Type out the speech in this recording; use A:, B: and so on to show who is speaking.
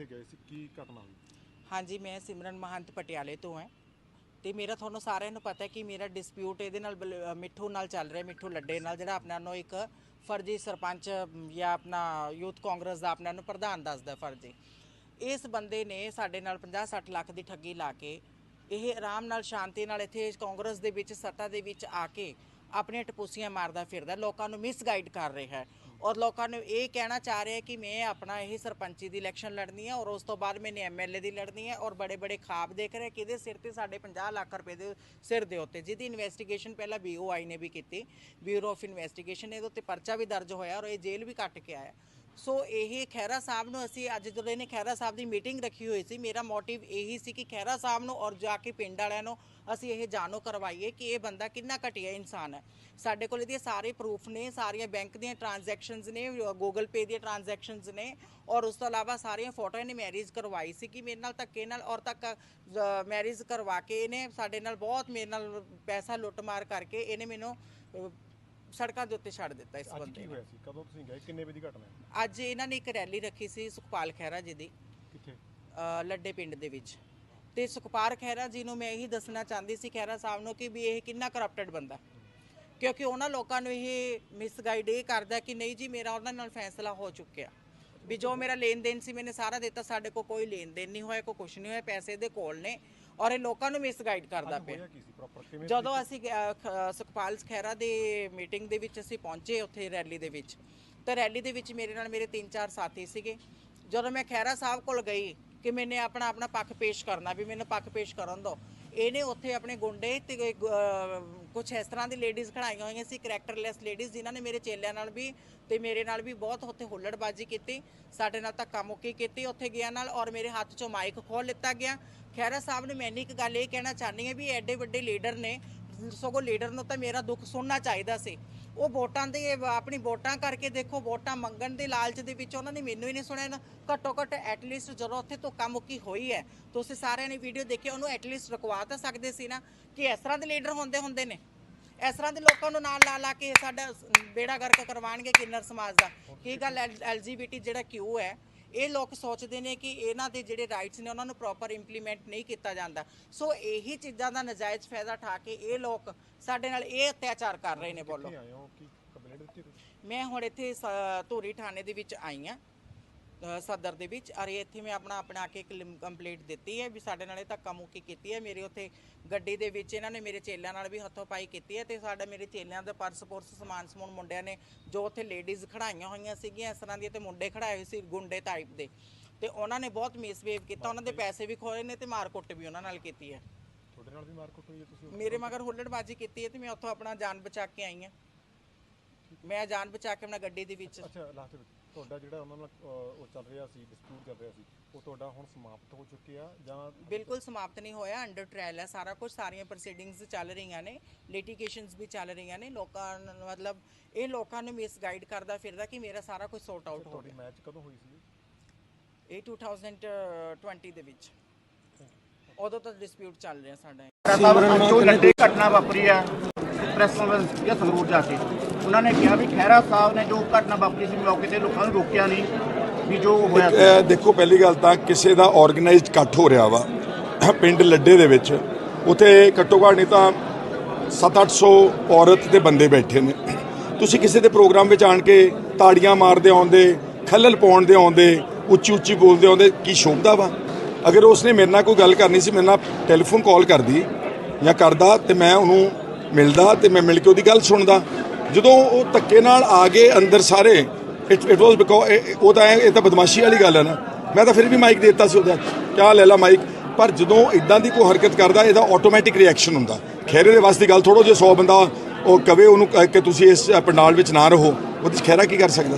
A: ਕਿੱਥੇ ਗਏ ਸੀ? ਕੀ ਘਟਨਾ ਹੋਈ?
B: ਹਾਂਜੀ ਮੈਂ ਸਿਮਰਨ ਮਹੰਤ ਪਟਿਆਲੇ ਤੋਂ ਹਾਂ। ਤੇ ਮੇਰਾ ਤੁਹਾਨੂੰ ਸਾਰਿਆਂ ਨੂੰ ਪਤਾ ਹੈ ਕਿ ਮੇਰਾ ਡਿਸਪਿਊਟ ਇਹਦੇ ਨਾਲ ਬਲ- ਅ, ਮਿੱਠੂ ਨਾਲ ਚੱਲ ਰਿਹਾ ਮਿੱਠੂ ਲੱਡੇ ਨਾਲ ਜਿਹੜਾ ਆਪਣਾ ਨੂੰ ਇੱਕ ਫਰਜ਼ੀ ਸਰਪੰਚ ਅਮ, ਜਾਂ ਆਪਣਾ ਯੂਥ ਕਾਂਗਰਸ ਦਾ ਆਪਣਾ ਨੂੰ ਪ੍ਰਧਾਨ ਦੱਸਦਾ ਫਰਜ਼ੀ। ਇਸ ਬੰਦੇ ਨੇ ਸਾਡੇ ਨਾਲ 50-60 ਲੱਖ ਦੀ ਠੱਗੀ ਲਾ ਕੇ ਇਹ ਆਰਾਮ ਨਾਲ ਸ਼ਾਂਤੀ ਨਾਲ ਇੱਥੇ ਕਾਂਗਰਸ ਦੇ ਵਿੱਚ ਸੱਤਾ ਦੇ ਵਿੱਚ ਆ ਕੇ ਆਪਣੀਆਂ ਟਪੂਸੀਆਂ ਮਾਰਦਾ ਫਿਰਦਾ ਲੋਕਾਂ ਨੂੰ ਮਿਸਗਾਈਡ ਕਰ ਰਿਹਾ ਹੈ। ਔਰ ਲੋਕਾਂ ਨੂੰ ਇਹ ਕਹਿਣਾ ਚਾਹ ਰਿਹਾ ਕਿ ਮੈਂ ਆਪਣਾ ਇਹ ਸਰਪੰਚੀ ਦੀ ਇਲੈਕਸ਼ਨ ਲੜਨੀ ਹੈ ਔਰ ਉਸ ਤੋਂ ਬਾਅਦ ਮੈਨੇ ਐਮਐਲਏ ਦੀ ਲੜਨੀ ਹੈ ਔਰ ਬੜੇ ਬੜੇ ਖਾਬ ਦੇਖ ਰਿਹਾ ਕਿਹਦੇ ਸਿਰ ਤੇ ਸਾਡੇ 50 ਲੱਖ ਰੁਪਏ ਦੇ ਸਿਰ ਦੇ ਉੱਤੇ, ਜਿਹਦੀ ਇਨਵੈਸਟੀਗੇਸ਼ਨ ਪਹਿਲਾਂ ਬੀਓਆਈ ਨੇ ਵੀ ਕੀਤੀ ਬਿਊਰੋ ਆਫ ਇਨਵੈਸਟੀਗੇਸ਼ਨ ਇਹਦੇ ਉੱਤੇ ਪਰਚਾ ਵੀ ਦਰਜ ਹੋਇਆ ਔਰ ਇਹ ਜੇਲ੍ਹ ਵੀ ਕੱਟ ਕੇ ਆਇਆ। ਸੋ ਇਹ ਖਹਿਰਾ ਸਾਹਿਬ ਨੂੰ ਅਸੀਂ ਅੱਜ ਜਦੋਂ ਇਹਨੇ ਖਹਿਰਾ ਸਾਹਿਬ ਦੀ ਮੀਟਿੰਗ ਰੱਖੀ ਹੋਈ ਸੀ, ਮੇਰਾ ਮੋਟਿਵ ਇਹੀ ਸੀ ਕਿ ਖਹਿਰਾ ਸਾਹਿਬ ਨੂੰ ਔਰ ਜਾ ਕੇ ਪਿੰਡ ਵਾਲਿਆਂ ਨੂੰ ਅਸੀਂ ਇਹ ਜਾਣੋ ਕਰਵਾਈਏ ਕਿ ਇਹ ਬੰਦਾ ਕਿੰਨਾ ਘਟੀਆ ਇਨਸਾਨ ਹੈ। ਸਾਡੇ ਕੋਲ ਇਹਦੇ ਸਾਰੇ ਪ੍ਰੂਫ ਨੇ, ਸਾਰੀਆਂ ਬੈਂਕ ਦੀਆਂ ਟ੍ਰਾਂਜੈਕਸ਼ਨਸ ਨੇ ਗੂਗਲ ਪੇ ਦੀਆਂ ਟ੍ਰਾਂਜੈਕਸ਼ਨਸ ਨੇ ਔਰ ਉਸ ਤੋਂ ਇਲਾਵਾ ਸਾਰੀਆਂ ਫੋਟੋਆਂ ਨੇ ਮੈਰਿਜ ਕਰਵਾਈ ਸੀ ਕਿ ਮੇਰੇ ਨਾਲ ਧੱਕੇ ਨਾਲ ਔਰ ਤੱਕ ਮੈਰਿਜ ਕਰਵਾ ਕੇ ਇਹਨੇ ਸਾਡੇ ਨਾਲ ਬਹੁਤ ਮੇਰੇ ਨਾਲ ਪੈਸਾ ਲੁੱਟਮਾਰ ਕਰਕੇ ਇਹਨੇ ਮੈਨੂੰ ਸੜਕਾਂ ਦੇ ਉੱਤੇ ਛੱਡ ਦਿੱਤਾ ਇਸ
A: ਅੱਜ
B: ਬੰਦੇ
A: ਕੀ
B: ਨੇ।
A: ਹੋਇਆ ਸੀ? ਕਦੋਂ ਤੁਸੀਂ ਗਏ? ਕਿੰਨੇ ਵਜੇ ਦੀ ਘਟਨਾ ਹੈ?
B: ਅੱਜ ਇਹਨਾਂ ਨੇ ਇੱਕ ਰੈਲੀ ਰੱਖੀ ਸੀ ਸੁਖਪਾਲ ਖਹਿਰਾ ਜੀ ਦੀ।
A: ਕਿੱਥੇ?
B: ਅ, ਲੱਡੇ ਪਿੰਡ ਦੇ ਵਿੱਚ। ਤੇ ਸੁਖਪਾਲ ਖਹਿਰਾ ਜੀ ਨੂੰ ਮੈਂ ਇਹੀ ਦੱਸਣਾ ਚਾਹੁੰਦੀ ਸੀ ਖਹਿਰਾ ਸਾਹਿਬ ਨੂੰ ਕਿ ਵੀ ਇਹ ਕਿੰਨਾ ਕਰਪਟਡ ਬੰਦਾ ਕਿਉਂਕਿ ਉਹਨਾਂ ਲੋਕਾਂ ਨੂੰ ਇਹ ਮਿਸਗਾਈਡ ਇਹ ਕਰਦਾ ਕਿ ਨਹੀਂ ਜੀ ਮੇਰਾ ਉਹਨਾਂ ਨਾਲ ਫੈਸਲਾ ਹੋ ਚੁੱਕਿਆ। ਵੀ ਜੋ ਮੇਰਾ ਲੈਣ ਦੇਣ ਸੀ ਮੈਨੇ ਸਾਰਾ ਦਿੱਤਾ ਸਾਡੇ ਕੋਲ ਕੋਈ ਲੈਣ ਦੇਣ ਨਹੀਂ ਹੋਇਆ ਕੋਈ ਕੁਝ ਨਹੀਂ ਹੋਇਆ ਪੈਸੇ ਦੇ ਕੋਲ ਨੇ। ਔਰ ਇਹ ਲੋਕਾਂ ਨੂੰ ਮਿਸਗਾਈਡ ਕਰਦਾ ਪਿਆ। ਜਦੋਂ ਅਸੀਂ ਸੁਖਪਾਲ ਖਹਿਰਾ ਦੇ ਮੀਟਿੰਗ ਦੇ ਵਿੱਚ ਅਸੀਂ ਪਹੁੰਚੇ ਉੱਥੇ ਰੈਲੀ ਦੇ ਵਿੱਚ ਤਾਂ ਰੈਲੀ ਦੇ ਵਿੱਚ ਮੇਰੇ ਨਾਲ ਮੇਰੇ ਤਿੰਨ ਚਾਰ ਸਾਥੀ ਸੀਗੇ। ਜਦੋਂ ਮੈਂ ਖਹਿਰਾ ਸਾਹਿਬ ਕੋਲ ਗਈ ਕਿ ਮੈਨੇ ਆਪਣਾ ਆਪਣਾ ਪੱਖ ਪੇਸ਼ ਕਰਨਾ ਵੀ ਮੈਨੂੰ ਪੱਖ ਪੇਸ਼ ਕਰਨ ਦਿਓ ਇਹਨੇ ਉੱਥੇ ਆਪਣੇ ਗੁੰਡੇ ਤੇ ਕੁਝ ਇਸ ਤਰ੍ਹਾਂ ਦੀ ਲੇਡੀਜ਼ ਖੜਾਈਆਂ ਹੋਈਆਂ ਸੀ ਕਰੈਕਟਰਲੈਸ ਲੇਡੀਜ਼ ਜਿਨ੍ਹਾਂ ਨੇ ਮੇਰੇ ਚੇਲਿਆਂ ਨਾਲ ਵੀ ਤੇ ਮੇਰੇ ਨਾਲ ਵੀ ਬਹੁਤ ਉੱਥੇ ਹੁੱਲੜਬਾਜ਼ੀ ਕੀਤੀ, ਸਾਡੇ ਨਾਲ ਧੱਕਾ ਮੁੱਕੀ ਕੀਤੀ, ਉੱਥੇ ਗਿਆ ਨਾਲ ਔਰ ਮੇਰੇ ਹੱਥ 'ਚੋਂ ਮਾਈਕ ਖੋਲ ਲਿੱਤਾ ਗਿਆ। ਖਹਿਰਾ ਸਾਹਿਬ ਨੇ ਮੈਨੂੰ ਇੱਕ ਗੱਲ ਇਹ ਕਹਿਣਾ ਚਾਹਨੀ ਹੈ ਵੀ ਐਡੇ ਵੱਡੇ ਲੀਡਰ ਨੇ, ਸਗੋਂ ਲੀਡਰ ਨੂੰ ਤਾਂ ਮੇਰਾ ਦੁੱਖ ਸੁਣਨਾ ਚਾਹੀਦਾ ਸੀ। ਉਹ ਵੋਟਾਂ ਦੇ, ਆਪਣੀ ਵੋਟਾਂ ਕਰਕੇ ਦੇਖੋ, ਵੋਟਾਂ ਮੰਗਣ ਦੇ ਲਾਲਚ ਦੇ ਵਿੱਚ ਉਹਨਾਂ ਨੇ ਮੈਨੂੰ ਹੀ ਨਹੀਂ ਸੁਣਿਆ, ਨਾ ਘੱਟੋ ਘੱਟ ਐਟਲੀਸਟ ਜਦੋਂ ਉੱਥੇ ਧੋਖਾ ਮੁੱਕੀ ਹੋਈ ਹੈ ਤੁਸੀਂ ਸਾਰਿਆਂ ਨੇ ਵੀਡੀਓ ਦੇਖੀ ਉਹਨੂੰ ਐਟਲੀਸਟ ਰੁਕਵਾ ਤਾਂ ਸਕਦੇ ਸੀ ਨਾ, ਕਿ ਇਸ ਤਰ੍ਹਾਂ ਦੇ ਲੀਡਰ ਹੁੰਦੇ ਹੁੰਦੇ ਨੇ। ਇਸ ਤਰ੍ਹਾਂ ਦੇ ਲੋਕਾਂ ਨੂੰ ਨਾਲ ਲਾ ਲਾ ਕੇ ਸਾਡਾ ਬੇੜਾ ਗਰਕ ਕਰਵਾਣਗੇ ਕਿੰਨਰ ਸਮਾਜ ਦਾ। ਕੀ ਗੱਲ ਐਲਜੀਬੀਟੀ ਜਿਹੜਾ ਕਿਊ ਹੈ ਇਹ ਲੋਕ ਸੋਚਦੇ ਨੇ ਕਿ ਇਹਨਾਂ ਦੇ ਜਿਹੜੇ ਰਾਈਟਸ ਨੇ ਉਹਨਾਂ ਨੂੰ ਪ੍ਰੋਪਰ ਇੰਪਲੀਮੈਂਟ ਨਹੀਂ ਕੀਤਾ ਜਾਂਦਾ। ਸੋ ਇਹੀ ਚੀਜ਼ਾਂ ਦਾ ਨਜਾਇਜ਼ ਫਾਇਦਾ ਉਠਾ ਕੇ ਇਹ ਲੋਕ ਸਾਡੇ ਨਾਲ ਇਹ ਅਤਿਆਚਾਰ ਕਰ ਰਹੇ ਨੇ ਬੋਲੋ। ਮੈਂ ਹੁਣ ਇੱਥੇ ਧੂਰੀ ਥਾਣੇ ਦੇ ਵਿੱਚ ਆਈ ਆ ਸਦਰ ਦੇ ਵਿੱਚ। ਅਰੇ ਇੱਥੇ ਮੈਂ ਆਪਣਾ ਆਪਣਾ ਕੇ ਕੰਪਲੀਟ ਦਿੱਤੀ ਹੈ ਵੀ ਸਾਡੇ ਨਾਲ ਧੱਕਾ ਮੁੱਕੀ ਕੀਤੀ ਹੈ। ਮੇਰੇ ਉੱਥੇ ਗੱਡੀ ਦੇ ਵਿੱਚ ਇਹਨਾਂ ਨੇ ਮੇਰੇ ਚੇਲਿਆਂ ਨਾਲ ਵੀ ਹੱਥੋਂ ਪਾਈ ਕੀਤੀ ਹੈ ਤੇ ਸਾਡਾ ਮੇਰੇ ਚੇਲਿਆਂ ਦਾ ਪਰਸ ਪੁਰਸ ਸਮਾਨ ਸਮੂਨ ਮੁੰਡਿਆਂ ਨੇ ਜੋ ਉੱਥੇ ਲੇਡੀਜ਼ ਖੜਾਈਆਂ ਹੋਈਆਂ ਸੀਗੀਆਂ ਇਸ ਤਰ੍ਹਾਂ ਦੀਆਂ ਤੇ ਮੁੰਡੇ ਖੜਾਏ ਹੋਏ ਸੀ ਗੁੰਡੇ ਟਾਈਪ ਦੇ। ਤੇ ਉਹਨਾਂ ਨੇ ਬਹੁਤ ਮਿਸਬੀਹੇਵ ਕੀਤਾ ਉਹਨਾਂ ਦੇ ਪੈਸੇ ਵੀ ਖੋਏ ਨੇ ਤੇ ਮਾਰ ਕੁੱਟ ਵੀ ਉਹਨਾਂ ਨਾਲ ਕੀਤੀ ਹੈ।
A: ਤੁਹਾਡੇ ਨਾਲ ਵੀ ਮਾਰਕੁੱਟ ਹੋਈ ਹੈ ਤੁਸੀਂ?
B: ਮੇਰੇ ਮਗਰ ਹੁੱਲੜਬਾਜ਼ੀ ਕੀਤੀ ਹੈ ਤੇ ਮੈਂ ਉੱਥੋਂ ਆਪਣਾ ਜਾਨ ਬਚਾ ਕੇ ਆਈ ਹਾਂ। ਮੈਂ ਜਾਨ ਬਚਾ ਕੇ ਆਪਣਾ ਗੱਡੀ ਦੇ ਵਿੱਚ।
A: ਅੱਛਾ ਲਾਸਟ ਵਿੱਚ ਤੁਹਾਡਾ ਜਿਹੜਾ ਉਹਨਾਂ ਨਾਲ ਉਹ ਚੱਲ ਰਿਹਾ ਸੀ ਡਿਸਪਿਊਟ ਚੱਲ ਰਿਹਾ ਸੀ ਉਹ ਤੁਹਾਡਾ ਹੁਣ ਸਮਾਪਤ ਹੋ ਚੁੱਕਿਆ ਜਾਂ
B: ਬਿਲਕੁਲ ਸਮਾਪਤ ਨਹੀਂ ਹੋਇਆ ਅੰਡਰ ਟ੍ਰਾਇਲ ਹੈ ਸਾਰਾ ਕੁਝ ਸਾਰੀਆਂ ਪ੍ਰੋਸੀਡਿੰਗਸ ਚੱਲ ਰਹੀਆਂ ਨੇ ਲਿਟੀਗੇਸ਼ਨਸ ਵੀ ਚੱਲ ਰਹੀਆਂ ਨੇ ਲੋਕਾਂ ਨੂੰ ਮਤਲਬ ਇਹ ਲੋਕਾਂ ਨੂੰ ਮਿਸਗਾਈਡ ਕਰਦਾ ਫਿਰਦਾ ਕਿ ਮੇਰਾ ਸਾਰਾ ਕੁਝ ਸੌਟ ਆਊਟ ਹੋ
A: ਤੁਹਾਡੀ ਮੈਚ ਕਦੋਂ ਹੋਈ ਸੀ?
B: ਗਿਆ ਇਹ 2020 ਦੇ ਵਿੱਚ। ਉਦੋਂ ਤੋਂ ਡਿਸਪਿਊਟ ਚੱਲ ਰਿਹਾ ਸਾਡਾ।
C: ਸਾਹਿਬ ਜੋ ਲੱਡੇ ਘਟਨਾ ਵਾਪਰੀ ਹੈ ਪ੍ਰੈਸ ਕਾਨਫਰੰਸ ਜਾਂ ਸੰਗਰੂਰ ਜਾ ਕੇ। ਉਹਨਾਂ ਨੇ ਕਿਹਾ ਵੀ ਖਹਿਰਾ ਸਾਹਿਬ ਨੇ ਜੋ ਘਟਨਾ ਵਾਪਰੀ ਸੀ ਮੌਕੇ ਤੇ ਲੋਕਾਂ ਨੂੰ ਰੋਕਿਆ ਨਹੀਂ ਵੀ ਜੋ ਹੋਇਆ ਸੀ।
D: ਦੇਖੋ, ਪਹਿਲੀ ਗੱਲ ਤਾਂ ਕਿਸੇ ਦਾ ਆਰਗੇਨਾਈਜ਼ਡ ਇਕੱਠ ਹੋ ਰਿਹਾ ਵਾ, ਪਿੰਡ ਲੱਡੇ ਦੇ ਵਿੱਚ। ਉਥੇ ਘੱਟੋ ਘੱਟ ਨਹੀਂ ਤਾਂ 7-800 ਔਰਤ ਤੇ ਬੰਦੇ ਬੈਠੇ ਨੇ। ਤੁਸੀਂ ਕਿਸੇ ਦੇ ਪ੍ਰੋਗਰਾਮ ਵਿੱਚ ਆਣ ਕੇ ਤਾੜੀਆਂ ਮਾਰਦੇ ਆਉਂਦੇ, ਖੱਲਲ ਪਾਉਣ ਦੇ ਆਉਂਦੇ ਉੱਚੀ ਉੱਚੀ ਬੋਲਦੇ ਆਉਂਦੇ, ਕੀ ਸ਼ੋਭਦਾ ਵਾ? ਅਗਰ ਉਸਨੇ ਮੇਰੇ ਨਾਲ ਕੋਈ ਗੱਲ ਕਰਨੀ ਸੀ, ਮੇਰੇ ਨਾਲ ਟੈਲੀਫੋਨ ਕਾਲ ਕਰਦੀ ਜਾਂ ਕਰਦਾ ਤੇ ਮੈਂ ਉਹਨੂੰ ਮਿਲਦਾ ਤੇ ਮੈਂ ਮਿਲ ਕੇ ਉਹਦੀ ਗੱਲ ਸੁਣਦਾ। ਜਦੋਂ ਉਹ ਧੱਕੇ ਨਾਲ ਆ ਗਏ ਅੰਦਰ ਸਾਰੇ ਇਟ ਇਟ ਵਾਸ ਬਿਕੋ ਉਹ ਤਾਂ ਇਹ ਇਹ ਤਾਂ ਬਦਮਾਸ਼ੀ ਵਾਲੀ ਗੱਲ ਹੈ ਨਾ। ਮੈਂ ਤਾਂ ਫਿਰ ਵੀ ਮਾਈਕ ਦੇ ਦਿੱਤਾ ਸੀ ਉਹਦਾ। ਕਿਆ ਲੈ ਲਾ ਮਾਈਕ ਪਰ ਜਦੋਂ ਇਦਾਂ ਦੀ ਕੋਈ ਹਰਕਤ ਕਰਦਾ, ਇਹਦਾ ਆਟੋਮੈਟਿਕ ਰਿਐਕਸ਼ਨ ਹੁੰਦਾ। ਖੈਰੇ ਦੇ ਵਾਸਤੇ ਗੱਲ ਥੋੜੋ ਜੇ 100 ਬੰਦਾ ਉਹ ਕਵੇ ਉਹਨੂੰ ਕ- ਕਿ ਤੁਸੀਂ ਇਸ ਪੰਡਾਲ ਵਿੱਚ ਨਾ ਰਹੋ। ਉਹਦੇ 'ਚ ਖੈਰਾ ਕੀ ਕਰ ਸਕਦਾ?